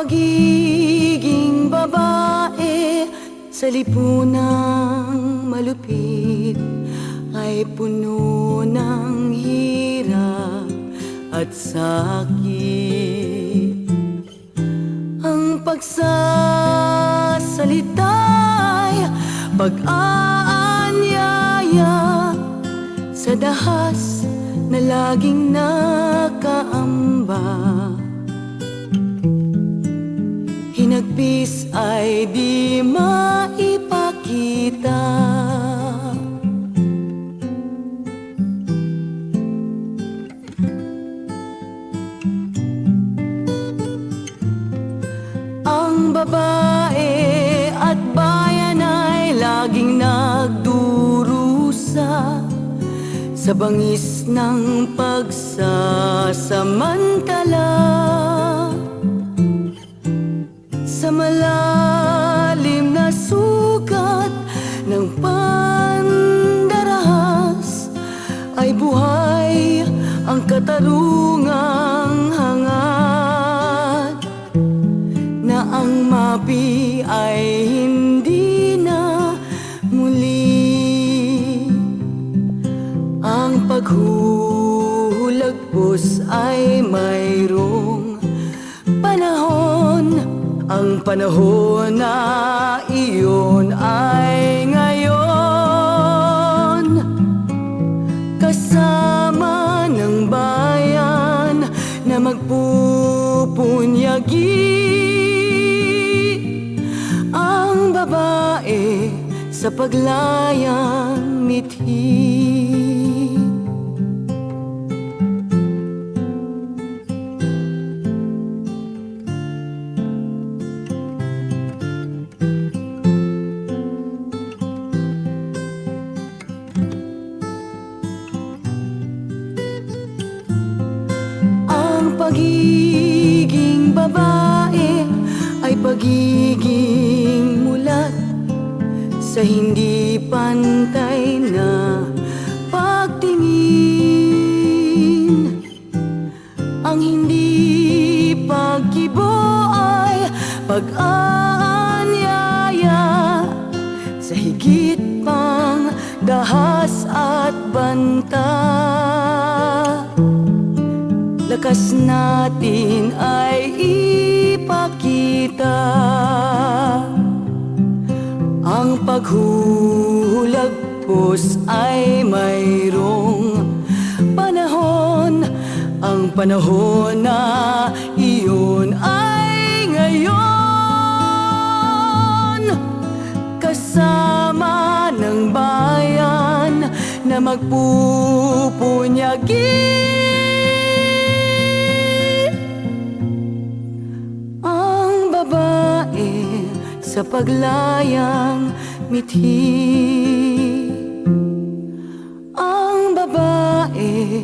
pagiging babae sa lipunang malupit ay puno ng at sakit. Ang pagsasalita'y pag-aanyaya sa dahas na laging nakaamba. Hinagpis ay di maipakita babae at bayan ay laging nagdurusa Sa bangis ng pagsasamantala. Sa malalim na sugat ng pandarahas ay buhay ang katarungang ang paghuhulagpos ay mayroong panahon. Ang panahon na iyon ay ngayon. Kasama ng bayan na magpupunyagi Ang babae sa paglayang mithi pagiging babae ay pagiging mulat sa hindi pantay na pagtingin. Ang hindi pagkibo ay pag-aanyaya sa higit pang Lakas natin ay ipakita Ang paghuhulagpos ay mayroong panahon. Ang panahon na iyon ay ngayon. Kasama ng bayan na magpupunyagi paglayang mithi. Ang babae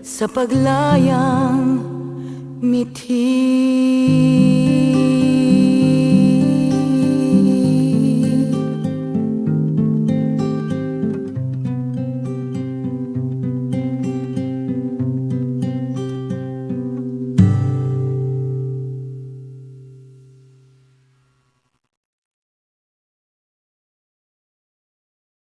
sa paglayang mithi